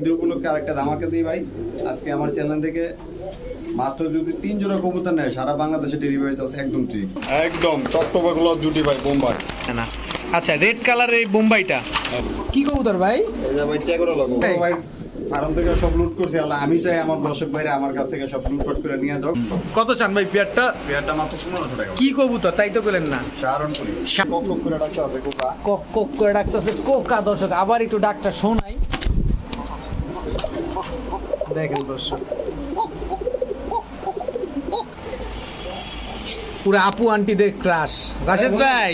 ঈদ উপলক্ষে আরেকটা ধামাকা দিই ভাই আজকে আমার চ্যানেল থেকে মাত্র যদি তিন জোড়া কবুতর নেয় সারা বাংলাদেশে ডেলিভারি চার্জ একদম ঠিক একদম টকটকা গুলো জুটি ভাই বোম্বাই। না। আচ্ছা রেড কালার এই বোম্বাইটা? কি কবুতর ভাই? এই ভাই ট্যাগরও লাগো ভাই ফার্ম থেকে সব লুট করছি আল্লাহ আমি চাই আমার দর্শক ভাইরা আমার কাছ থেকে সব লুটপাট করে নিয়ে যাও কত চান ভাই পেয়ারটা? পেয়ারটা মাত্র পনেরোশো টাকা। কি কবুতর তাই তো পেলেন না। সারণ করি কক কক করে ডাকতে আছে কোকা। কক কক করে ডাকতেছে কোকা দর্শক আবার একটু ডাকটা শোনাই দেখেন দর্শক। পুরো আপু আন্টিদের ক্রাশ রাশেদ ভাই।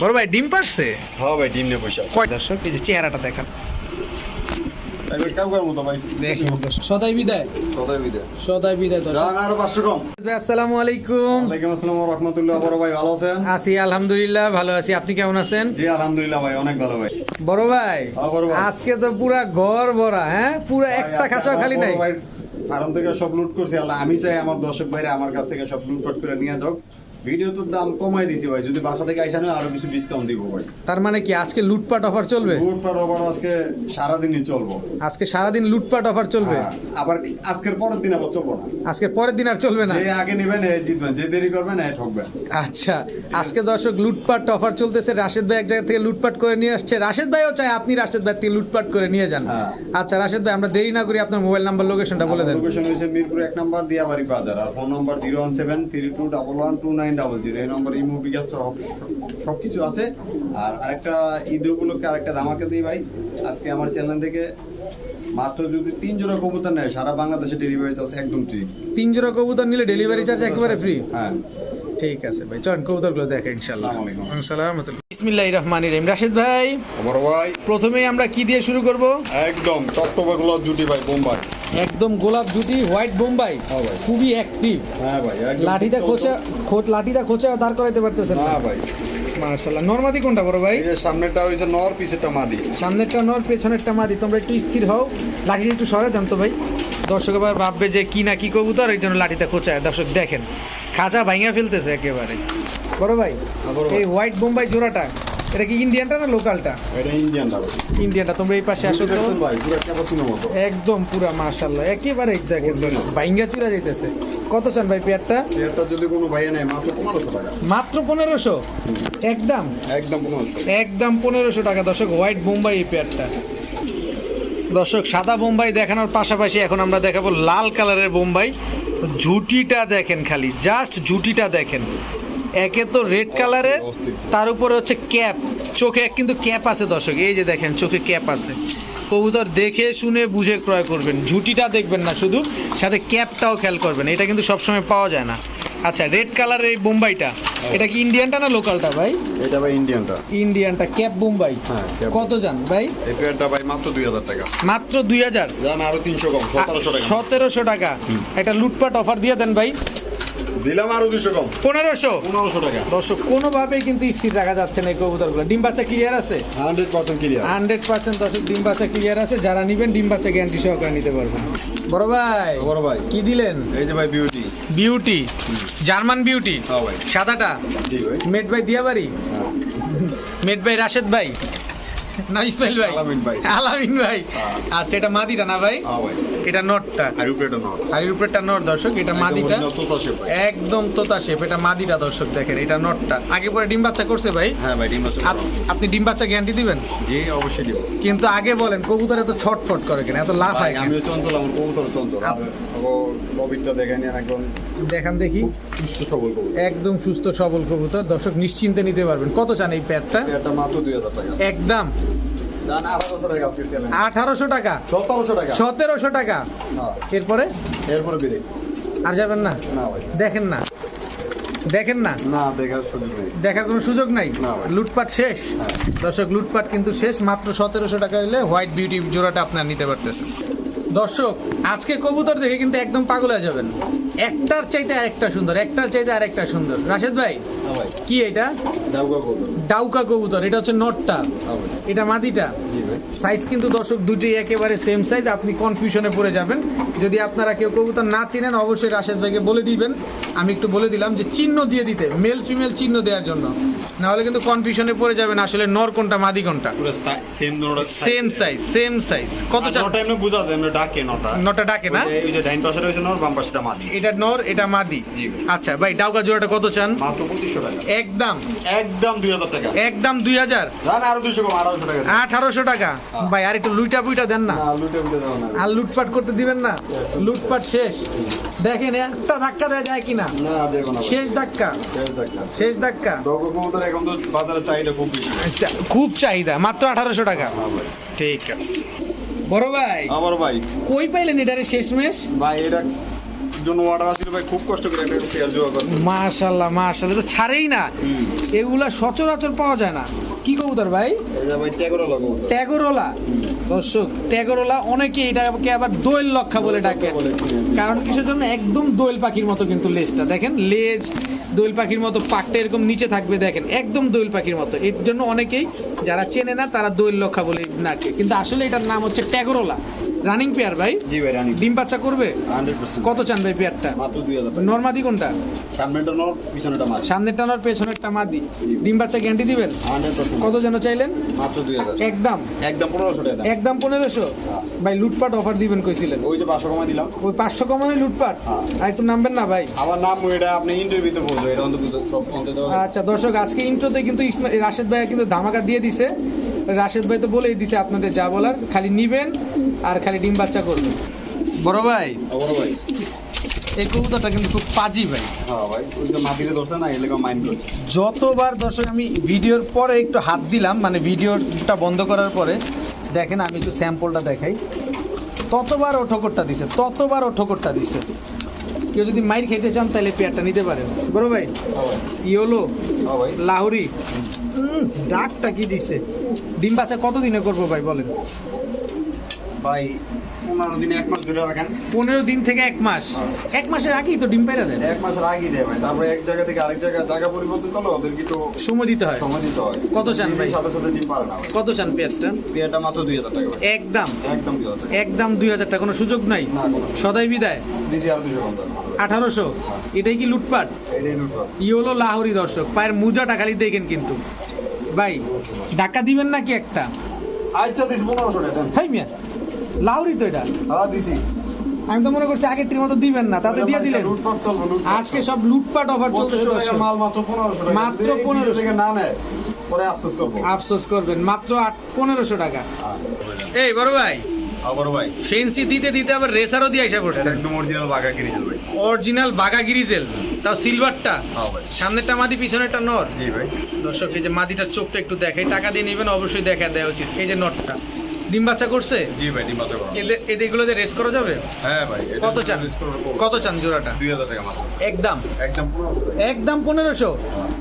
বড় ভাই ডিম পারছে? হ্যাঁ ভাই ডিম নিয়ে বসে দর্শক এই যে চেহারাটা দেখান একবার কেউ করার মতো ভাই দেখেন দর্শক সদাই বিদায়। সদাই বিদায়। সদাই বিদায় দর্শক। পাঁচশো কম। আসসালামু আলাইকুম। ওয়ালাইকুম আসসালাম রহমতুল্লাহ বড় ভাই ভালো আছেন? আছি আলহামদুলিল্লাহ ভালো আছি। আপনি কেমন আছেন? জি আলহামদুলিল্লাহ ভাই অনেক ভালো ভাই। বড় ভাই বড় ভাই। আজকে তো পুরা ঘর ভরা হ্যাঁ? পুরো একটা খাঁচা খালি নাই। ফার্ম থেকে সব লুট করছি। আল্লাহ আমি চাই আমার দর্শক ভাইরা আমার কাছ থেকে সব লুটপাট করে নিয়ে যাও ভিডিও তো দাম কমাই দিছি ভাই। যদি বাসা থেকে আইসা আরও কিছু ডিসকাউন্ট দিব ভাই। তার মানে কি আজকে লুটপাট অফার চলবে? লুটপাট আবার আজকে সারাদিনই চলবো। আজকে সারাদিন লুটপাট অফার চলবে? হ্যাঁ, আবার আজকের পরের দিন আবার চলবো না। আজকে পরের দিন আর চলবে না? যে আগে নেবেন এ জিতবেন। যে দেরি করবেন এ ঠকবেন আচ্ছা আজকে দর্শক লুটপাট অফার চলতেছে। রাশেদ ভাই এক জায়গা থেকে লুটপাট করে নিয়ে আসছে। রাশেদ ভাইও চাই আপনি রাশেদ ভাই থেকে লুটপাট করে নিয়ে যান। হ্যাঁ। আচ্ছা রাশেদ ভাই আমরা দেরি না করি আপনার মোবাইল নাম্বার লোকেশনটা বলে দেন। লোকেশন হয়েছে মিরপুর এক নম্বর দিয়াবাড়ি বাজার। আর phone number zero one seven three two double one two nine double zero এই নম্বরে ইমো বিকাশ সব সব কিছু আছে। আর আরেকটা ঈদ উপলক্ষে আরেকটা ধামাকা দিই ভাই। আজকে আমার চ্যানেল থেকে মাত্র যদি তিন জোড়া কবুতর নেয় সারা বাংলাদেশে ডেলিভারি চার্জ একদম ফ্রি তিন জোড়া কবুতর নিলে ডেলিভারি চার্জ একেবারে ফ্রি হ্যাঁ। ঠিক আছে ভাই। চল কবুতরগুলো দেখে। আসসালামু আলাইকুম। রহমানির রহিম। রাশেদ ভাই আমার ভাই। প্রথমেই আমরা কি দিয়ে শুরু করব? একদম টকটকা গুলো জুটি ভাই বোম্বাই। একদম গোলাপ জুটি হোয়াইট বোম্বাই। হ্যাঁ। খুবই অ্যাক্টিভ হ্যাঁ ভাই একদম লাঠিটা খোঁচা লাঠিটা খোঁচা দাঁড় করাইতে পারতেছেন না। ভাই। মাশাআল্লাহ। নরমাদি কোনটা বড় ভাই? এই যে সামনেটা হয়েছে নর পিছেরটা মাদি। সামনেরটা নর পেছনেরটা মাদি। তোমরা একটু স্থির হও। লাঠিটা একটু সরে দেন তো ভাই। দর্শক এবার ভাববে যে কি না কি কবুতর এই জন্য লাঠিটা খোঁচায়। দর্শক দেখেন খাঁচা ভাঙিয়া ফেলতেছে একেবারে। বড় ভাই হ্যাঁ। এই হোয়াইট বোম্বাই জোড়াটা এটা কি ইন্ডিয়ানটা না লোকালটা এটা ইন্ডিয়ান ভাই। ইন্ডিয়ানটা তোমরা এই পাশে আসো তো। দেখছেন ভাই পুরো ক্যাপাচিনো মতো। একদম পুরা মাশাআল্লাহ একেবারে দেখেন। ভাইঙ্গা চুরা যাইতেছে। কত চান ভাই পেয়ারটা? এটা যদি কোনো ভাইয়া নেয় মাত্র পনেরোশো টাকা। মাত্র পনেরোশো? একদম? একদম পনেরোশো একদম পনেরোশো টাকা দর্শক হোয়াইট বোম্বাই এই পেয়ারটা। দর্শক, সাদা বোম্বাই দেখানোর পাশাপাশি এখন আমরা দেখাবো লাল কালারের বোম্বাই। ঝুটিটা দেখেন খালি জাস্ট ঝুটিটা দেখেন। একে তো রেড কালারের, তার উপরে হচ্ছে ক্যাপ। চোখে কিন্তু ক্যাপ আছে দর্শক, এই যে দেখেন, চোখে ক্যাপ আছে। কবুতর দেখে শুনে বুঝে ক্রয় করবেন, ঝুটিটা দেখবেন না শুধু, সাথে ক্যাপটাও খেয়াল করবেন, এটা কিন্তু সবসময় পাওয়া যায় না। আচ্ছা রেড কালার এই বোম্বাইটা এটা কি ইন্ডিয়ানটা না লোকালটা ভাই? এটা ভাই ইন্ডিয়ানটা ইন্ডিয়ানটা ক্যাপ বোম্বাই হ্যাঁ, কত জান ভাই? এই পেয়ারটা ভাই মাত্র দুই হাজার টাকা। মাত্র দুই হাজার? জান আরও তিনশো কম সতেরোশো টাকা। সতেরোশো টাকা। একটা লুটপাট অফার দিয়ে দেন ভাই। দিলাম আরও দুশো কম। পনেরোশো? পনেরোশো টাকা। দর্শক কোনোভাবেই কিন্তু স্থির রাখা যাচ্ছে না এই কবুতরগুলো। ডিম বাচ্চা ক্লিয়ার আছে? Hundred percent clear hundred percent দর্শক ডিম বাচ্চা ক্লিয়ার আছে। যারা নিবেন ডিম বাচ্চা গ্যারান্টি সহকারে নিতে পারবেন। বড় ভাই বড় ভাই। কি দিলেন? এই যে ভাই বিউটি বিউটি জার্মান বিউটি হ্যাঁ সাদাটা? জি ভাই দিয়াবাড়ি? হ্যাঁ। মেড ভাই রাশেদ ভাই? না ইসমাইল ভাই। আলামিন ভাই। আলামিন ভাই। হ্যাঁ। আচ্ছা এটা মাদিটা না ভাই? হ্যাঁ এটা নটটা। আর উপরেটা নয় হাড়ির উপরেরটা নট দর্শক এটা মাদিটা। একদম তোতা শেপ এটা মাদিটা দর্শক দেখেন এটা নটটা। আগে পরে ডিম বাচ্চা করছে ভাই? হ্যাঁ ভাই ডিম আপ- আপনি ডিম বাচ্চা গ্যারান্টি দিবেন? জি অবশ্যই দিব। কিন্তু আগে বলেন কবুতর এত ছটফট করে কেন? এত লাভ ভাই হয় আমিও চঞ্চল আমার কবুতর চঞ্চল। আর লবিটটা দেখেন একদম দেখান দেখি। সুস্থ সবল কবুতর। একদম সুস্থ সবল কবুতর। দর্শক নিশ্চিন্তে নিতে পারবেন। কত চান এই প্যাডটা মাত্র টাকা। একদম। আঠারোশো টাকা সতেরোশো টাকা। সতেরোশো টাকা? এরপরে? এরপরে বেরে আর যাবেন না? না ভাই। দেখেন না। দেখেন না? না দেখার সুযোগ নেই। দেখার কোনো সুযোগ নাই? লুটপাট শেষ? হ্যাঁ। দর্শক লুটপাট কিন্তু শেষ। মাত্র সতেরোশো টাকা হলে হোয়াইট বিউটি জোড়াটা আপনার নিতে পারতেছেন। দর্শক আজকে কবুতর দেখে কিন্তু একদম পাগল হয়ে যাবেন। একটার চাইতে আরেকটা সুন্দর একটার চাইতে আরেকটা সুন্দর। রাশেদ ভাই কি এটা? ডাউকা কবুতর। এটা হচ্ছে নটটা। এটা মাদিটা। সাইজ কিন্তু দর্শক দুটোই একেবারে সেম সাইজ আপনি কনফিউশনে পড়ে যাবেন। যদি আপনারা কেউ কবুতর না চিনেন অবশ্যই রাশেদ ভাইকে বলে দিবেন। আমি একটু বলে দিলাম যে চিহ্ন দিয়ে দিতে মেল ফিমেল চিহ্ন দেওয়ার জন্য। না হলে কিন্তু কনফিউশনে পড়ে যাবেন আসলে নর কোনটা মাদি কোনটা। পুরো সেম সাইজ সেম সাইজ কত চান নটা এমনি বুঝা যায় না ডাকে নটা। নটা ডাকে না? ওই যে- ডাইন পাশেটা হইছে নর বাম পাশেটা মাদি। এটা নর এটা মাদি। আচ্ছা ভাই ডাউকা জোড়াটা কত চান? মাত্র পঁচিশশো টাকা। একদম। টাকা। একদম জান আরও কম টাকা। হ্যাঁ। ভাই আর একটু লুইটা পুইটা দেন না। আর লুটপাট করতে দিবেন না? লুটপাট শেষ। দেখেন একটা ধাক্কা যায় কিনা? না আর দেখো না। শেষ ধাক্কা। শেষ ধাক্কা। ডগো কবুতর এখন তো বাজারে চাহিদা খুব বেশি। আচ্ছা, খুব চাহিদা মাত্র আঠারোশো টাকা। হ্যাঁ ভাই। ঠিক আছে। বড় ভাই। আমার ভাই। কই পাইলেন এটারে শেষমেশ? ভাই এটা জন্য অর্ডার আসছিল ভাই খুব কষ্ট করে একটা পেঁয়াজ জোগাড় করতে মাশাল্লাহ মাশাল্লাহ তো ছাড়েই না। এগুলা সচরাচর পাওয়া যায় না। কি কবুতর ভাই? ট্যাগরোলা দর্শক ট্যাগরোলা অনেকে এটাকে আবার দোয়েল লক্ষা বলে ডাকে কারণ কিসের জন্য? একদম দোল পাখির মতো কিন্তু লেজটা। দেখেন লেজ দোয়েল পাখির মতো পাকটা এরকম নিচে থাকবে দেখেন একদম দোয়েল পাখির মতো। এর জন্য অনেকেই যারা চেনে না তারা দোয়েল লক্ষা বলে ডাকে কিন্তু আসলে এটার নাম হচ্ছে ট্যাগরোলা। রানিং পেয়ার ভাই? জি ভাই রানি ডিম বাচ্চা করবে? হান্ড্রেড পার্সেন্ট কত চান ভাই পেয়ারটা মাত্র দুই হাজার টাকা। নর্মাদি কোনটা? সামনেটা নর পিছনেটা মাছ সামনেরটা নর পেছনেরটা মাদি। ডিম বাচ্চা গ্যারান্টি দিবেন? হান্ড্রেড পার্সেন্ট কত যেন চাইলেন? মাত্র দুই হাজার। একদম। একদম পনেরোশো টাকা একদম পনেরোশো? ভাই লুটপাট অফার দিবেন কইছিলেন। ওই যে পাঁচশো কমাই দিলাম। ওই পাঁচশো কমানে লুটপাট? হ্যাঁ। আর একটু নামবেন না ভাই? আমার নাম এটা আপনি ইন্টারভিউতে বলছো আচ্ছা দর্শক আজকে ইন্ট্রোতে কিন্তু রাশেদ ভাই কিন্তু ধামাকা দিয়ে দিছে। রাশেদ ভাই তো বলেই দিছে আপনাদের যা বলার খালি নিবেন আর খালি ডিম বাচ্চা করবেন। বড় ভাই বড় ভাই। এই কবুতরটা কিন্তু খুব পাজি ভাই। হ্যাঁ যতবার দর্শক আমি ভিডিওর পরে একটু হাত দিলাম মানে ভিডিওটা বন্ধ করার পরে দেখেন আমি একটু স্যাম্পলটা দেখাই। ততবার ও ঠোকরটা দিছে ততবার ও ঠোকরটা দিছে। কেউ যদি মাইর খেতে চান তাহলে পেয়ারটা নিতে পারেন। বড় ভাই হ্যাঁ ইয়োলো ভাই। লাহোরি। ডাকটা কি দিছে? ডিম বাচ্চা কতদিনে করব ভাই বলেন? ভাই পনেরো দিনে এক মাস ধরে রাখেন। পনেরো দিন থেকে এক মাস? এক মাসের আগেই তো ডিম পেড়া দেন। এক মাসের আগেই দেয় ভাই। তারপরে এক জায়গা থেকে আরেক জায়গায় জায়গা পরিবর্তন করলে ওদেরকে তো সময় দিতে হয়। সময় দিতে হয়। কত চান ভাই? সাথে সাথে ডিম পারে না কত চান পেঁয়াজটা? পেয়ারটা মাত্র দুই হাজার টাকা একদম। একদম দুই হাজার একদম দুই হাজার টাকা। কোনো সুযোগ নাই? সদাই বিদায়। দিছি আর দুশো আঠারোশো? এটাই কি লুটপাট? এটাই লুটবা ইয়োলো লাহোরি দর্শক পায়ের মুজাটা খালি দেখেন কিন্তু। ভাই ধাক্কা দিবেন নাকি একটা? আচ্ছা দিছি পনেরোশো টাকা হাই মিয়া। লাহোরি তো এটা? হ্যাঁ দিছি। আমি তো মনে করছি আগের মতো দিবেন না তাতে দিয়ে দিলেন। আজকে সব লুটপাট অফার চলতেছে মাল মাত্র পনেরোশো টাকা। মাত্র 1500 থেকে না নেয় পরে আফসোস করব। আফসোস করবেন মাত্র আট পনেরোশো টাকা। এই বড় ভাই। আবার ভাই। ফেন্সি দিতে দিতে আবার রেসারও দিয়ে আসা পড়ছে। একদম অরিজিনাল বাঘা কিনেছিল ভাই। অরিজিনাল বাগা গিরিজেল তাও সিলভারটা হ্যাঁ ভাই। সামনেরটা মাদি পিছনেরটা নর। জি ভাই। দর্শক এই যে মাদিটার চোখটা একটু দেখে টাকা দিয়ে নেবেন অবশ্যই দেখা দেওয়া উচিত। এই যে নটটা। ডিম বাচ্চা করছে? জি ভাই ডিম বাচ্চা করা এদের এদেরগুলোতে রেস করা যাবে? হ্যাঁ ভাই কত চান। কত চান জোড়াটা? দুই হাজার টাকা মাত্র। একদম। একদম পনেরোশো। টাকা একদম পনেরোশো?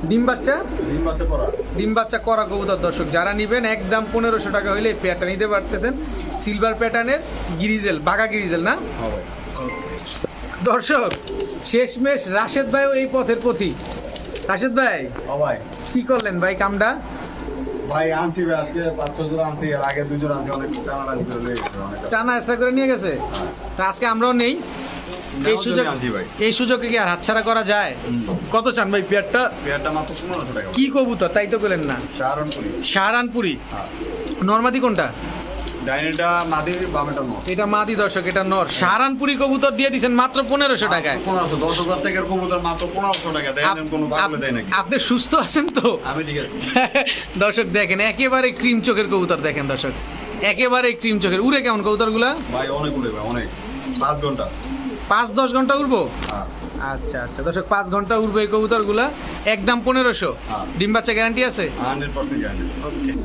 ডিম বাচ্চা? ডিম বাচ্চা করা। ডিম বাচ্চা করা কবুতর দর্শক যারা নিবেন একদম পনেরোশো টাকা হইলে এই পেয়ারটা নিতে পারতেছেন। সিলভার প্যাটার্নের গিরিজেল বাঘা গিরিজেল না? হ্যাঁ ভাই। দর্শক শেষমেশ রাশেদ ভাইও এই পথের পথি। রাশেদ ভাই ও ভাই। কি করলেন ভাই কামটা? ভাই আনছি আজকে পাঁচ ছ জোড়া আনছি এর আগে দুজন আনছি অনেক টানা গেছে অনেক টানা। এক্সট্রা করে নিয়ে গেছে? তা আজকে আমরাও নেই। এই সুযোগ এই সুযোগে কি আর হাতছাড়া করা যায়? কত চান ভাই পেয়ারটা? পেয়ারটা মাত্র পনেরোশো টাকা। কি কবুতর তাই তো বলেন না। সাহারানপুরি সাহারানপুরি হ্যাঁ। নর্মাদি কোনটা? ডাইনেটা বামেটা এটা মাদি দর্শক এটা নর। সাহারানপুরি কবুতর দিয়ে মাত্র টাকায়। পনেরোশো দশ টাকার কবুতর মাত্র পনেরোশো টাকা দেয় আপ- কোনো পাগলে দেয় নাকি? আপনি সুস্থ আছেন তো? আমি ঠিক আছে। দর্শক দেখেন একেবারে ক্রিম চোখের কবুতর দেখেন দর্শক। একেবারে ক্রিম চোখের। উড়ে কেমন কবুতরগুলা? ভাই অনেক ভাই অনেক। পাঁচ ঘণ্টা। পাঁচ দশ ঘণ্টা উড়বো? হ্যাঁ। আচ্ছা আচ্ছা। দর্শক পাঁচ ঘণ্টা উড়বে এই কবুতরগুলা। একদম পনেরোশো। হ্যাঁ। ডিম বাচ্চা গ্যারান্টি আছে? হান্ড্রেড পার্সেন্ট গ্যারান্টি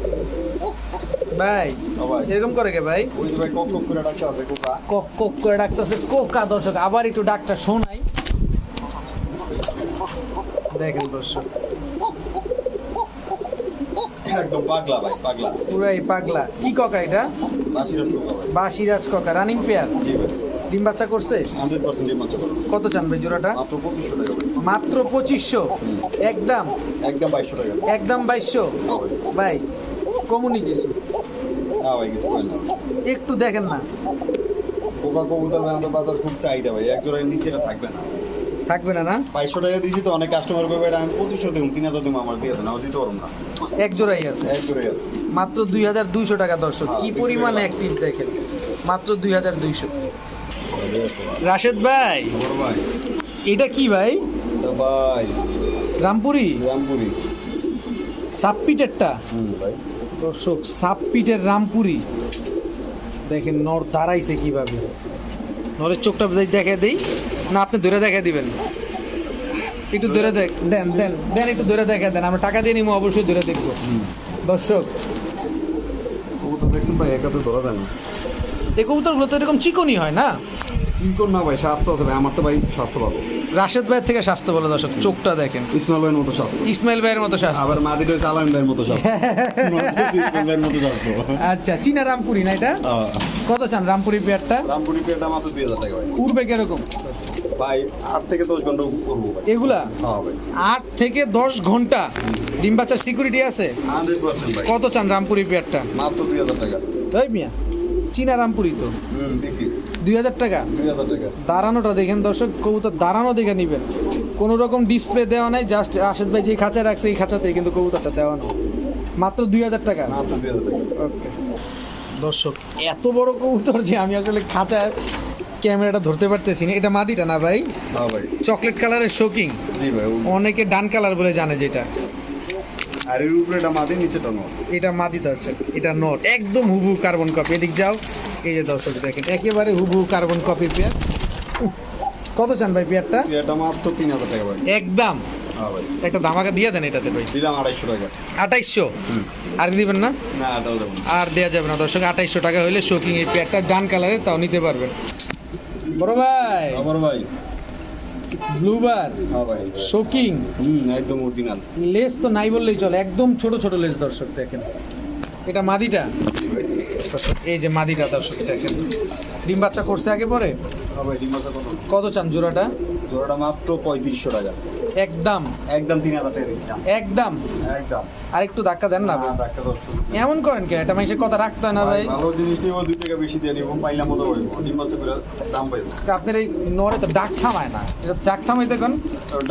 ওকে ভাই? এরকম করে কে ভাই? ওই যে ভাই কক কক করে ডাকতে আছে কোকা। কক কক করে ডাকতেছে কোকা দর্শক আবার একটু ডাকটা শোনাই। দেখেন দর্শক। একদম পাগলা ভাই পাগলা। পুরাই পাগলা। কি ককা এটা? বাসিরাজ কোকা বাসিরাজ ককা রানিং পেয়ার জি ভাই। ডিম বাচ্চা করছে? হান্ড্রেড পার্সেন্ট ডিম বাচ্চা করবে। কত চান ভাই জোড়াটা? মাত্র পঁচিশশো টাকা মাত্র পঁচিশশো। একদম। একদম বাইশশো টাকা। একদম বাইশশো। ভাই কমুনি কিছু। ভাই কিছু হয় না। একটু দেখেন না। কোকা কবুতর আমাদের বাজার খুব চাহিদা ভাই এক জোড়ার নিচে এটা থাকবে না। থাকবে না না? বাইশশো টাকা দিয়েছি তো অনেক কাস্টমার করবে এটা আমি পঁচিশশো দেবো তিন হাজার দেবো আমার দিয়ে দেন দিতে পারব না। এক জোড়াই আছে। এক জোড়াই আছে। মাত্র দুই হাজার দুইশো টাকা দর্শক কি হ্যাঁ, পরিমাণে দুইশো। অ্যাক্টিভ দেখেন? মাত্র দুই হাজার দুইশো। রাশেদ ভাই। ভাই। এটা কি ভাই? ভাই। রামপুরি? রামপুরি। সাবপিটেরটা হুম ভাই। দর্শক সাবপিটের রামপুরি। দেখেন নর দাঁড়াইছে কীভাবে। নরের চোখটা দেখে দেই না আপনি ধরে দেখে দিবেন। একটু ধরে দেখ দেন দেন দেন একটু ধরে দেখে দেন। আমরা টাকা দিয়ে নিবো অবশ্যই ধরে দেখব। দর্শক। কবুতর দেখছেন ভাই একাতে ধরা যায় না। এই কবুতরগুলো তো এরকম চিকনই হয় না? চিকন না ভাই স্বাস্থ্য আছে ভাই আমার তো ভাই স্বাস্থ্য ভালো। রাশেদ ভাইয়ের থেকে স্বাস্থ্য বলে দর্শক চোখটা দেখেন। ইসমাইল ভাইয়ের মতো স্বাস্থ্য ইসমাইল ভাইয়ের মতো স্বাস্থ্য আবার মাদিটা হচ্ছে আলাম ভাইয়ের মতো স্বাস্থ্য ইসমাইল ভাইয়ের মতো স্বাস্থ্য আচ্ছা চীনা রামপুরি না এটা? কত চান রামপুরি পেয়ারটা? রামপুরি পেটা মাত্র দুই হাজার টাকা ভাই। উড়বে কীরকম? ভাই আট থেকে দশ ঘণ্টা করব ভাই। এগুলা? হ্যাঁ ভাই। আট থেকে দশ ঘণ্টা? ডিম বাচ্চার সিকিউরিটি আছে? হান্ড্রেড পার্সেন্ট ভাই। কত চান রামপুরি পেয়ারটা? মাত্র দুই হাজার টাকা। ওই মিয়া চীনা রামপুরি তো। হুম দিছি। দুই হাজার টাকা। দাঁড়ানোটা দেখেন দর্শক কবুতর দাঁড়ানো দেখে নেবেন। কোনো রকম ডিসপ্লে দেওয়া নাই জাস্ট আশেদ ভাই যে খাঁচা রাখছে এই খাঁচাতেই কিন্তু কবুতরটা দেওয়া নেই। মাত্র দুই হাজার টাকা। ওকে। দর্শক এত বড় কবুতর যে আমি আসলে খাঁচায় ক্যামেরাটা ধরতে পারতেছি না। এটা মাদিটা না ভাই? ভাই। চকলেট কালারের শোকিং জি ভাই অনেকে ডান কালার বলে জানে যেটা। আর এর উপরে এটা মাটির নিচেটা নয় এটা মাদি দর্শক এটা নট। একদম হুবু কার্বন কপি এদিক যাও। এই যে দর্শক দেখেন একেবারে হুবু কার্বন কপি পেয়ার। কত চান ভাই পেয়ারটা? এটা মাত্র তিন হাজার টাকা ভাই। একদম। হ্যাঁ একটা ধামাকা দিয়ে দেন এটাতে ভাই। দিলাম আড়াইশো টাকা। আঠাইশশো আর দিবেন না? আর দেওয়া যাবে না দর্শক আঠাইশশো টাকা হলে শোকিং এই পেয়ারটা ডান কালারে তাও নিতে পারবেন। বড় ভাই। আবার ভাই। ব্লুবার হ্যাঁ ভাই শোকিং হুম একদম অরিজিনাল লেস তো নাই বললেই চলে একদম ছোট ছোট লেস দর্শক দেখেন। এটা মাদিটা? এই যে মাদিটা দর্শক দেখেন। ডিম বাচ্চা করছে আগে পরে? হ্যাঁ কত চান জোড়াটা? জোড়াটা মাত্র পঁয়ত্রিশশো টাকা। একদম। একদম তিন হাজার টাকা দিচ্ছি একদম। একদম। আর একটু ধাক্কা দেন না। ডাক্তার দশ এমন করেন কে? এটা মানুষের কথা রাখতে হয় না ভাই। ভালো জিনিস নিব দুই টাকা বেশি দিয়ে নিব পাইলাম মতো হইব ডিম মাছ করে দাম পাইব আপনার এই নরে তো ডাক থামায় না। এটা ডাক থামাইতে কোন?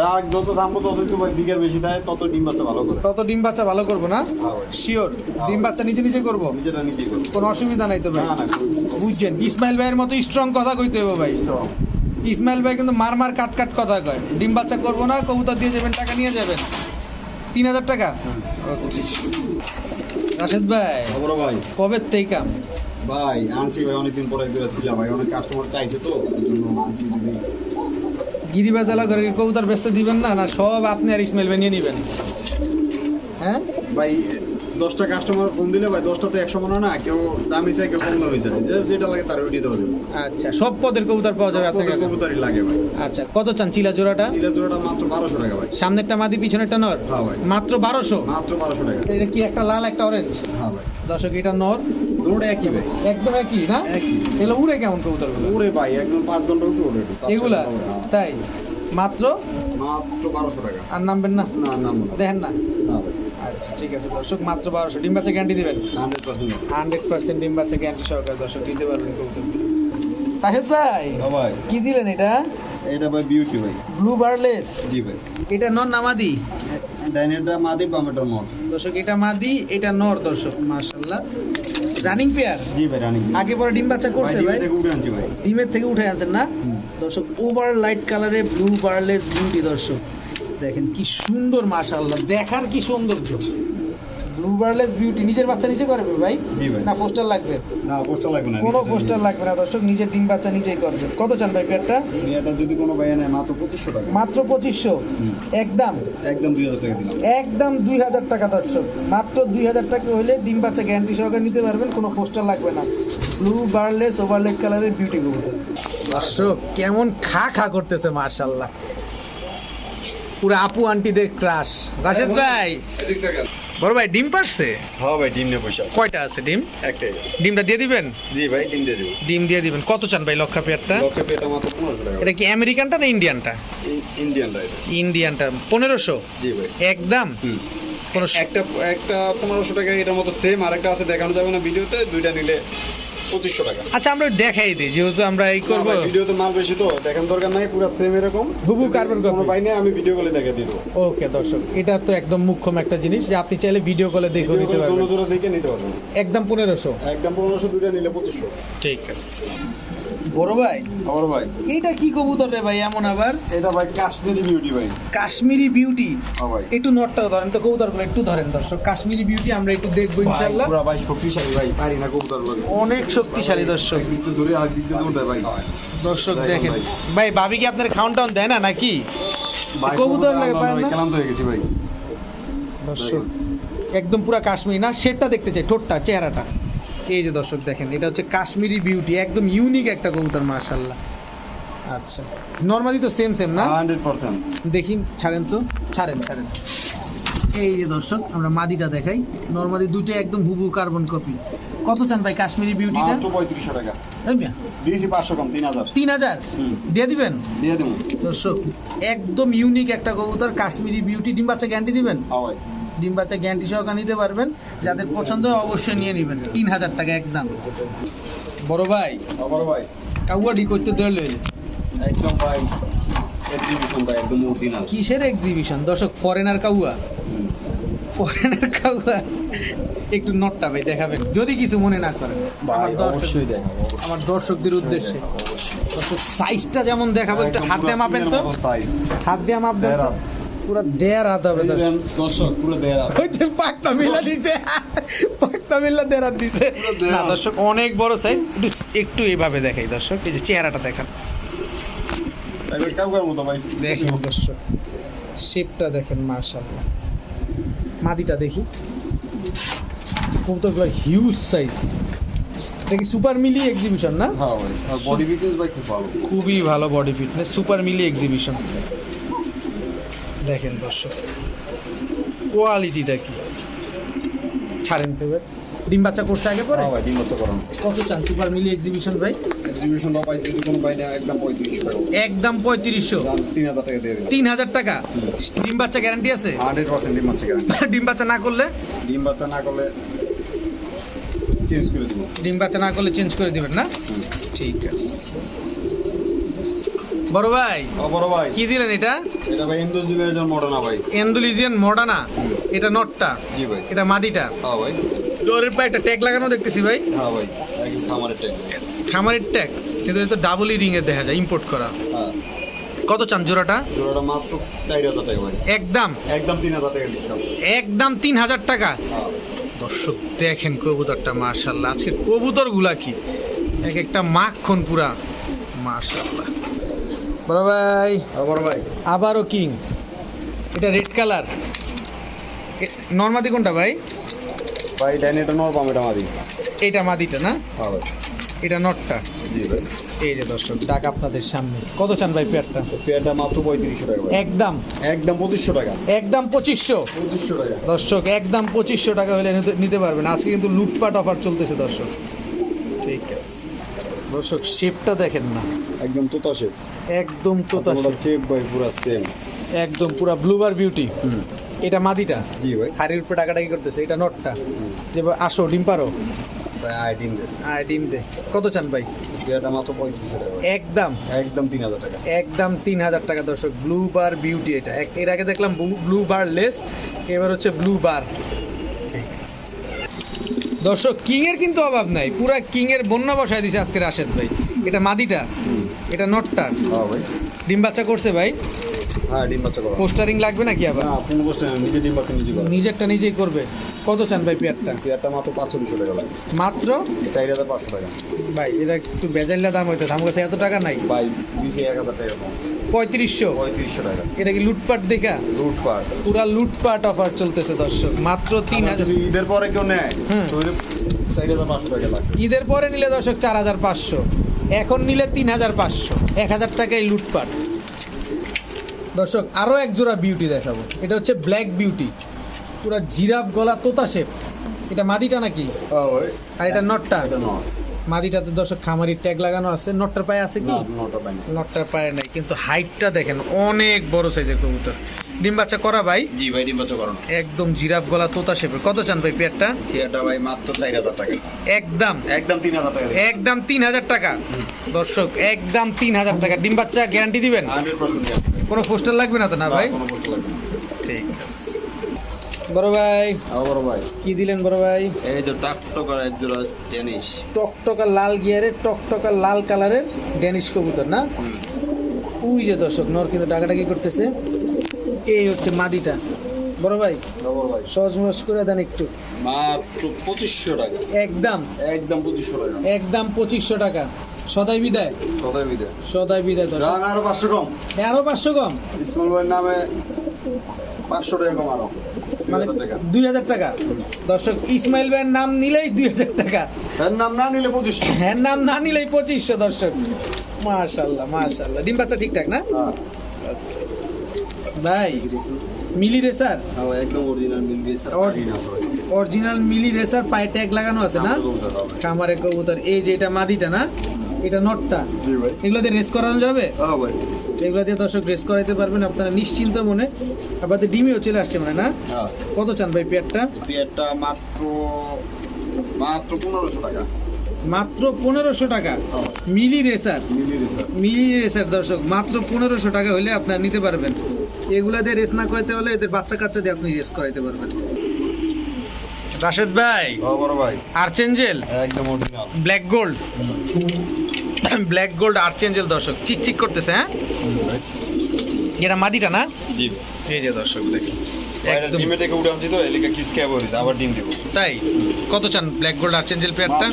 ডাক যত দাম তত একটু বিঘার বেশি দেয় তত ডিম বাচ্চা ভালো করে। তত ডিম বাচ্চা ভালো করব না? হ্যাঁ শিওর ডিম বাচ্চা নিজে নিজে করব? নিজেটা নিজেই করব। কোনো অসুবিধা নাই তো ভাই। বুঝছেন? ইসমাইল ভাইয়ের মতো স্ট্রং কথা কইতে হবে ভাই। ইসমাইল ভাই কিন্তু মার মার কাট কাট কথা কয়। ডিম বাচ্চা করব না কবুতর দিয়ে যাবেন টাকা নিয়ে যাবেন। তিন হাজার টাকা? রাশেদ ভাই খবর ভাই। কবে তেইকাম ভাই আনছি ভাই অনেকদিন পরে ঘুরে ছিলাম ভাই অনেক কাস্টমার চাইছে তো আনছি আলা করে কবুতর বেচতে দিবেন না? না সব আপনি আর ইসমাইল ভাই নিয়ে নিবেন। হ্যাঁ? ভাই দশটা কাস্টমার ফোন দিলে ভাই দশটা তো একশো মনে না কেউ দামি চাই কেউ কম দামি চাই। যেটা লাগে তার ওইটি দেওয়া দেবো আচ্ছা সব পদের কবুতর পাওয়া যাবে আপনার কাছে? কবুতারই লাগে ভাই। আচ্ছা কত চান চিলা জোড়াটা? চিলা জোড়াটা মাত্র বারোশো টাকা ভাই। সামনেরটা মাদি পিছনেরটা নর? হ্যাঁ ভাই। মাত্র বারোশো? মাত্র বারোশো টাকা। এটা কি একটা লাল একটা অরেঞ্জ হ্যাঁ ভাই। দর্শক এটা নর? দুটোটা একই ভাই। একদম একই না। এগুলো উড়ে কেমন কবুতর ওরে ভাই একদম পাঁচ ঘণ্টা উপরে একটু। তার এগুলা? হ্যাঁ। তাই? মাত্র মাত্র বারোশো টাকা। আর নামবেন না? না নাম দেখেন না? আচ্ছা ঠিক আছে দর্শক মাত্র বারোশো। ডিম বাচ্চা গ্যারান্টি দেবেন? হান্ড্রেড পার্সেন্ট হান্ড্রেড পার্সেন্ট ডিম বাচ্চা গ্যারান্টি সহকারে দর্শক দিতে পারবেন তাহেদ ভাই ভাই। কি দিলেন এটা? এটা ভাই বিউটি ভাই। ব্লু বার্লেস জি ভাই। এটা নর নামাদি ডাইনেটা মাদি বামেটার মট দর্শক এটা মাদি এটা নর দর্শক মাশাল্লাহ রানিং পেয়ার জি ভাই রানিং আগে পরে ডিম বাচ্চা করছে ভাই? থেকে উঠে আনছি ভাই। ডিমের থেকে উঠে আনছেন না? দর্শক ওভার লাইট কালারে ব্লু বার্লেস বিউটি দর্শক। দেখেন কি সুন্দর মাশাআল্লাহ। দেখার কি সৌন্দর্য। ব্লু বার্লেস বিউটি নিজের বাচ্চা নিজে করবে ভাই? না পোস্টার লাগবে? না পোস্টার লাগবে না কোনো পোস্টার লাগবে না দর্শক নিজের ডিম বাচ্চা নিজেই করবে। কত চান ভাই পেয়ারটা? এটা যদি কোনো ভাই নেয় মাত্র পঁচিশশো টাকা। মাত্র পঁচিশশো। একদম? একদম দুই হাজার টাকা দিলাম। একদম দুই হাজার টাকা দর্শক। মাত্র দুই হাজার টাকা হলে ডিম বাচ্চা গ্যারান্টি সহকারে নিতে পারবেন কোনো পোস্টার লাগবে না। ব্লু বার্লেস ওভারলেট কালারের বিউটি কবুতর দর্শক কেমন খা খা করতেছে মার্শাল্লাহ পুরো আপু আন্টিদের ক্রাশ রাশেদ ভাই। বড় ভাই ডিম পারছে? হ্যাঁ ভাই ডিম নিয়ে বসে আছে। কয়টা আছে ডিম? একটাই। ডিমটা দিয়ে দিবেন? জি ভাই ডিম দিয়ে দিবেন ডিম দিয়ে দিবেন। কত চান ভাই লক্ষা পেয়ারটা? লক্ষা পেয়ারটা মাত্র 1500 টাকা। এটা কি আমেরিকানটা না ইন্ডিয়ানটা? Indian right ইন্ডিয়ানটা। পনেরোশো? জি ভাই। একদম? একটা একটা পনেরোশো টাকা এটার মতো সেম আর একটা আছে দেখানো যাবে না ভিডিওতে। দুইটা নিলে পঁচিশশো টাকা। আচ্ছা আমরা দেখাই দিই যেহেতু আমরা এই করব। ভিডিও ভিডিওতে মাল বেশি তো দেখার দরকার নাই পুরো সেম এরকম। হুবু কার্বন। কোনো পাই নাই আমি ভিডিও কলে দেখে দিব। ওকে দর্শক এটা তো একদম মুখ্যম একটা জিনিস যে আপনি চাইলে ভিডিও কলে দেখে নিতে পারবেন। দেখে নিতে পারবেন। একদম পনেরোশো। একদম পনেরোশো দুইটা নিলে পঁচিশশো। ঠিক আছে। বড় ভাই? আমার ভাই। এইটা কি কবুতর রে ভাই এমন আবার? এটা ভাই কাশ্মীরি বিউটি ভাই। কাশ্মীরি বিউটি হ্যাঁ ভাই। একটু নটটাও ধরেন তো কবুতরগুলো একটু ধরেন দর্শক। কাশ্মীরি বিউটি আমরা একটু দেখব ইনশাআল্লাহ। পুরা ভাই শক্তিশালী ভাই পারি না কবুতর অনেক শক্তিশালী দর্শক। দিয়ে ধরে আর দিক দিয়ে ভাই। দর্শক দেখেন ভাই। ভাবি কি আপনার খাউন টাউন দেয় না নাকি? কবুতর লাগে পায় না? ক্লান্ত হয়ে গেছি ভাই। দর্শক একদম পুরা কাশ্মীরি না শেডটা দেখতে চাই ঠোঁটটা চেহারাটা। এই যে দর্শক দেখেন এটা হচ্ছে কাশ্মীরি বিউটি একদম ইউনিক একটা কবুতর মাশাল্লাহ আচ্ছা নর্মালি তো সেম সেম না? Hundred percent. দেখি ছাড়েন তো? ছাড়েন ছাড়েন। এই যে দর্শক আমরা মাদিটা দেখাই। নর্মালি দুটো একদম হুবু কার্বন কপি কত চান ভাই কাশ্মীরি বিউটিটা মাত্র পঁয়ত্রিশশো টাকা। এই মিয়া, দিয়েছি পাঁচশো কম তিন হাজার। তিন হাজার? হুম। দিয়ে দিবেন? দিয়ে দেবো। দর্শক একদম ইউনিক একটা কবুতর কাশ্মীরি বিউটি ডিম বাচ্চা গ্যারান্টি দিবেন? হ্যাঁ ভাই। ডিম বাচ্চা গ্যারান্টি সহকারে নিতে পারবেন। যাদের পছন্দ অবশ্যই নিয়ে নেবেন। তিন হাজার টাকা একদম। বড় ভাই আবার ভাই। কাউয়া ডি করতে দেওয়া লইলে একদম ভাই এক্সিবিশন ভাই একদম অরিজিনাল কিসের এক্সিবিশন দর্শক ফরেনার কাউয়া। ফরেনার কাউয়া। একটু নটটা ভাই দেখাবেন। যদি কিছু মনে না করেন আমার অবশ্যই আমার দর্শকদের উদ্দেশ্যে। দর্শক সাইজটা যেমন দেখাবো একটু হাত দিয়ে মাপেন তো। size। হাত দিয়ে মাপ দেন। পুরো দেড় হাত হবে দর্শক। দেন, দর্শক পুরো ওই যে পাকটা মিলা দিছে। পাকটা মিলা দেড় দিছে। না দর্শক অনেক বড় সাইজ একটু এইভাবে দেখাই দর্শক। এই যে চেহারাটা দেখান। দর্শক। শেপটা দেখেন মার্শাল্লাহ মাদিটা দেখি। কবুতরগুলো হিউজ সাইজ এটা কি সুপার মিলি এক্সিবিশন না? হ্যাঁ বডি ফিটনেস ভাই খুব ভালো। খুবই ভালো বডি ফিটনেস সুপার মিলি এক্সিবিশন দেখেন দর্শক কোয়ালিটিটা কি? ছাড়েন তো ডিম বাচ্চা করতে আগে পরে? হ্যাঁ ভাই ডিম বাচ্চা করানো। কত চান? সুপার মিলি এক্সিবিশন ভাই? এক্সিবিশন বা পাই যদি কোনো পাই না একদম পঁয়ত্রিশশো টাকা। একদম পঁয়ত্রিশশো? দাম তিন হাজার টাকা দিয়ে দিলাম। তিন হাজার টাকা? ডিম বাচ্চা গ্যারান্টি আছে? হান্ড্রেড পার্সেন্ট ডিম বাচ্চা গ্যারান্টি ডিম বাচ্চা না করলে? ডিম বাচ্চা না করলে চেঞ্জ করে দিব। ডিম বাচ্চা না করলে চেঞ্জ করে দিবেন না? ঠিক আছে। বড় ভাই? বড় ভাই। কি দিলেন এটা? এটা ভাই মডার্ন ভাই। এন্ডুলিজিয়ান মডানা এটা নটটা? জি ভাই। এটা মাদিটা? হ্যাঁ ভাই। ডোরের পায়ে একটা ট্যাগ লাগানো দেখতেছি ভাই। হ্যাঁ ভাই একদম খামারের টাইপ খামারের ট্যাগ। কিন্তু এটা ডাবলই রিং এর দেখা যায় ইম্পোর্ট করা। হ্যাঁ। কত চান জোড়াটা? জোড়াটা মাত্র চার হাজার টাকা ভাই। একদম? একদম তিন হাজার টাকা দিচ্ছিলাম একদম তিন হাজার টাকা? হ্যাঁ দর্শক দেখেন কবুতরটা মার্শাল্লাহ আজকে কবুতরগুলা কি? এক একটা মাখন পুরা। মার্শাল্লাহ বড় ভাই। বড় ভাই। আবারও কিং। এটা রেড কালার নর্মাদি কোনটা ভাই? ভাই ডাইনে এটা নর এটা মাদি। এইটা মাদিটা না? হ্যাঁ ভাই। এটা নটটা? জি ভাই। এই যে দর্শক ডাক আপনাদের সামনে। কত চান ভাই পেয়ারটা? পেয়ারটা মাত্র পঁয়ত্রিশশো টাকা একদম। একদম পঁচিশশো টাকা। একদম পঁচিশশো। পঁচিশশো টাকা। দর্শক একদম পঁচিশশো টাকা হলে নিতে- পারবেন। আজকে কিন্তু লুটপাট অফার চলতেছে দর্শক। দর্শক শেপটা দেখেন না। একদম তোতা শেপ একদম তোতা শেপ ভাই পুরো সেম একদম পুরা ব্লুবার বিউটি এটা মাদিটা? জি ভাই। হাড়ির উপরে টাকাটাকি করতেছে এটা নটটা যে আসো ডিম পারো? কত চান ভাই? একদম। একদম তিন হাজার টাকা। একদম তিন হাজার টাকা দর্শক। ব্লু বার বিউটি এটা এর আগে দেখলাম ব্লু বার লেস এবার হচ্ছে ব্লু বার ঠিক আছে। দর্শক কিং এর কিন্তু অভাব নাই। পুরো কিং এর বন্যা বসায় দিছে আজকে রাশেদ ভাই। এটা মাদিটা এটা নটটা। হ্যাঁ ডিম বাচ্চা করছে ভাই। হ্যাঁ ডিম বাচ্চা করো। পোস্টারিং লাগবে নাকি আবার? না নিজে ডিম বাচ্চা নিজে নিজেরটা নিজেই করবে। কত চান ভাই পেয়ারটা? পেয়ারটা মাত্র পাঁচশো টাকা লাগে মাত্র? চার হাজার পাঁচশো টাকা। ভাই এটা একটু বেজাইলা দাম আমার কাছে এত টাকা নাই। ভাই দিছে এক হাজার টাকা পঁয়ত্রিশশো? পঁয়ত্রিশশো টাকা। এটা কি লুটপাট দেখা? রুট পার লুটপাট অফার চলতেছে দর্শক। মাত্র তিন হাজার ঈদের পরে কেউ নেয় চার হাজার পাঁচশো টাকা লাগবে। ঈদের পরে নিলে দর্শক চার হাজার পাঁচশো। এখন নিলে তিন হাজার পাঁচশো। এক হাজার টাকায় লুটপাট। দর্শক আরও এক জোড়া বিউটি দেখাবো। এটা হচ্ছে ব্ল্যাক বিউটি পুরো জিরাফ গলা তোতা শেপ এটা মাদিটা নাকি? ভাই আর এটা নটটা এটা নট মাদিটাতে দর্শক খামারির ট্যাগ লাগানো আছে। নটটার পায়ে আছে কি? নটটার পায়ে নাই। কিন্তু হাইটটা দেখেন অনেক বড় সাইজের কবুতর। ডিম বাচ্চা করা ভাই? জি ভাই ডিম বাচ্চা করানো। একদম জিরাফ গলা তোতা শেপের কত চান ভাই পেয়ারটা চেয়ারটা ভাই মাত্র চার হাজার টাকা। একদম। একদম তিন হাজার টাকা। একদম তিন হাজার টাকা। দর্শক একদম তিন হাজার টাকা। ডিম বাচ্চা গ্যারান্টি দিবেন? হান্ড্রেড পার্সেন্ট কোনো পোস্টার লাগবে না তো না ভাই? কোনো কষ্ট লাগবে না। ঠিক আছে। বড় ভাই আবার ভাই। কি দিলেন বড় ভাই? এই যে টাকটো করা এক জোড়া টেনিস টকটকা লাল গিয়ারের টকটকা লাল কালারের ড্যানিশ কবুতর না? ওই যে দর্শক নর কিন্তু ডাকাডাকি করতেছে। এই হচ্ছে মাদিটা বড় ভাই আবার ভাই। সহজ মহজ করে দেন একটু। মাত্র পঁচিশশো টাকা। একদম। একদম পঁচিশশো টাকা। একদম পঁচিশশো টাকা। সদাই বিদায়। কোথায় বিদে সদাই বিদায় জান আরও পাঁচশো কম। আরও পাঁচশো কম। ইসমাল ভাইয়ের নামে পাঁচশো টাকা কম আরও মানে দুই হাজার টাকা। দর্শক ইসমাইল ভাইয়ের নাম নিলেই দুই হাজার টাকা। এর নাম না নিলে পঁচিশশো হ্যাঁ নাম না নিলেই পঁচিশশো দর্শক। মাশাল্লাহ মাশাল্লাহ। ডিম বাচ্চা ঠিকঠাক না? হ্যাঁ। ভাই মিলি রেসার? হ্যাঁ, একদম অরিজিনাল মিল Or- অরিজিনাল মিলি রেসার পায়ে ট্যাগ লাগানো আছে না? খামারে কবুতর। এই যে এটা মাদিটা না? এটা নটটা। জি ভাই। এগুলো দিয়ে রেস করানো যাবে? হ্যাঁ এগুলো দিয়ে দর্শক রেস করাইতে পারবেন আপনারা নিশ্চিন্ত মনে। তো ডিমিও চলে আসছে মানে না? হ্যাঁ। কত চান ভাই পেয়ারটা? পেয়ারটা মাত্র মাত্র পনেরোশো টাকা। মাত্র পনেরোশো টাকা? মিলি রেসার? মিলি রেসার। দর্শক মাত্র পনেরোশো টাকা হলে আপনারা নিতে পারবেন। এগুলা দিয়ে রেস না করাইতে হলে এদের বাচ্চা কাচ্চা দিয়ে আপনি রেস করাইতে পারবেন। রাশেদ ভাই হ্যাঁ বড় ভাই। আর্চেঞ্জেল একদম black gold? Black gold archangel দর্শক। চিক চিক করতেছে হ্যাঁ? এটা মাদিটা না? জি। এই যে দর্শক দেখেন। একদম। ডিমে থেকে উঠে আনছি তো এলিকা কিস ক্যাব হয়েছে আবার ডিম দিব। তাই? কত চান ব্ল্যাক গোল্ড আর্চেঞ্জেল পেয়ারটা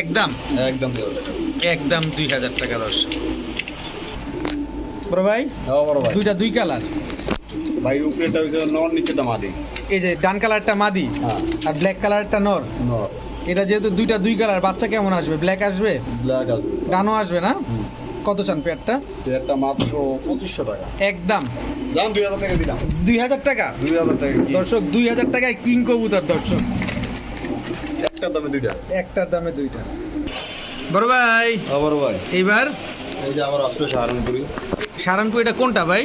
একদম? একদম টাকা। একদম দর্শক। বড় ভাই? হ্যাঁ বড় ভাই। দুইটা দুই কালার। ভাই উপরেটা হয়েছে নর নিচেটা মাদি। এই যে ডান কালারটা মাদি হ্যাঁ। আর ব্ল্যাক কালারটা নর। নর। এটা যেহেতু দুইটা দুই কালার বাচ্চা কেমন আসবে? ব্ল্যাক আসবে? ব্ল্যাক আসবে। ডানও আসবে না? কত চান পেয়ারটা? পেয়ারটা মাত্র পঁচিশশো টাকা। একদম। দাম দুই হাজার টাকা দিলাম। দুই হাজার টাকা? দুই হাজার টাকা দর্শক দুই হাজার টাকায় কিং কবুতর দর্শক। একটার দামে দুইটা। একটার দামে দুইটা। বড় ভাই। হ্যাঁ বড় ভাই। এইবার? এই যে আবার আসলো সাহারানপুরি সারানপুর এটা কোনটা ভাই?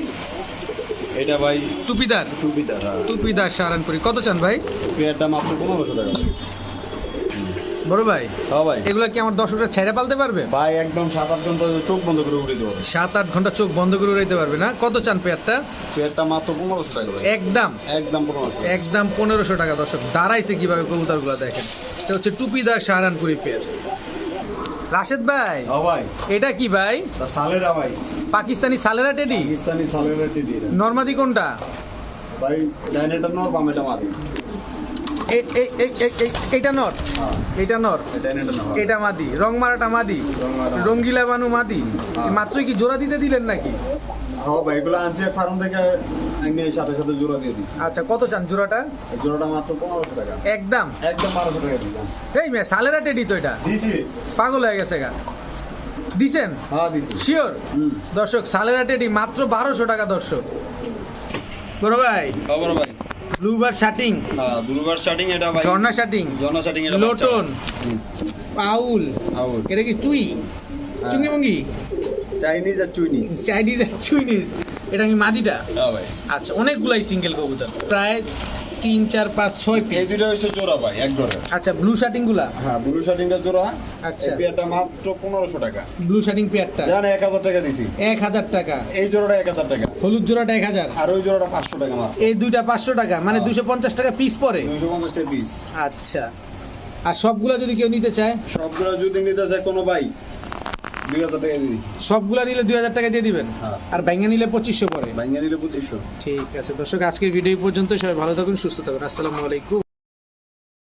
এটা ভাই টুপিদার। টুপিটা হ্যাঁ। টুপিদার সারানপুরি কত চান ভাই? পেয়ারটা মাত্র পনেরোশো টাকা। বড় ভাই হ্যাঁ ভাই। এগুলো কি আমার দর্শকরা ছেড়ে পালতে পারবে? ভাই একদম সাত আট ঘণ্টা চোখ বন্ধ করে উঠে দেবো সাত আট ঘণ্টা চোখ বন্ধ করে উড়াইতে পারবে না? কত চান পেয়ারটা? পেয়ারটা মাত্র পনেরোশো টাকা একদম। একদম পনেরোশো একদম পনেরোশো টাকা দর্শক। দাঁড়াইছে কীভাবে কবুতরগুলো দেখেন। এটা হচ্ছে টুপিদার সাহারানপুরি পেয়ার। রাশেদ ভাই হ্যাঁ ভাই। এটা কি ভাই? সালেরা ভাই। পাকিস্তানি সালেরা টেডি? পাকিস্তানি সালেরা টিডি। নর্মাদি কোনটা? ভাই ডাইনেটা নর বামেটা মাদি। এ- এ- এ- এ- এ- এইটা নর। হ্যাঁ এটা নর। এটা মাদি। রং মারাটা মাদি। রঙ্গিলা বানু মাদি। হ্যাঁ। মাত্র কি জোড়া দিতে দিলেন নাকি? হ্যাঁ ভাই এগুলো আনছে ফার্ম থেকে আমি সাথে সাথে জোড়া দিয়ে দিচ্ছি আচ্ছা কত চান জোড়াটা? জোড়াটা মাত্র পনেরোশো টাকা। একদম? একদম বারোশো টাকা দিলাম। এই মেয়ে সালেরা টেডি তো এটা। দিছি। পাগল হয়ে গেছে গা। দিছেন? হ্যাঁ দিছি। শিওর দর্শক সালেরা টেডি মাত্র বারোশো টাকা দর্শক। বড় ভাই। ভাই। ব্লুবার শাটিং। হ্যাঁ ব্লুবার শাটিং এটা ভাই। ঝর্ণা শাটিং। জনা শাটিং এটা লোটন। পাউল। আউল এটা কি চুই? চুঙ্গি মুঙ্গি চাইনিজ আর চুইনিজ। চাইনিজ আর চুইনিজ। এটা কি মাদিটা? হ্যাঁ ভাই। আচ্ছা অনেকগুলাই সিঙ্গেল কবুতর। প্রায় তিন চার পাঁচ ছয় এই পিস দুটো হচ্ছে জোড়া ভাই এক ঘরে আচ্ছা ব্লু শাটিংগুলা? হ্যাঁ ব্লু শার্টিংটা জোড়া। আচ্ছা। পেয়ারটা মাত্র পনেরোশো টাকা। ব্লু শার্টিং পেয়ারটা জান এক হাজার টাকা দিছি। এক হাজার টাকা। এই জোড়াটা এক হাজার টাকা। হলুদ জোড়াটা এক হাজার? আর ওই জোড়াটা পাঁচশো টাকা মাত্র। এই দুইটা পাঁচশো টাকা মানে হ্যাঁ। দুশো পঞ্চাশ টাকা পিস পরে? দুশো পঞ্চাশ টাকা পিস আচ্ছা। আর সবগুলা যদি কেউ নিতে চায়? সবগুলো যদি নিতে চায় কোনো ভাই সবগুলা নিলে দুই হাজার টাকা দিয়ে দিবেন? হ্যাঁ। আর ব্যাঙ্গা নিলে পঁচিশশো পরে ব্যাঙ্গা নিলে পঁচিশশো। ঠিক আছে দর্শক আজকের ভিডিও পর্যন্ত সবাই ভালো থাকুন সুস্থ থাকুন। আসসালামু আলাইকুম।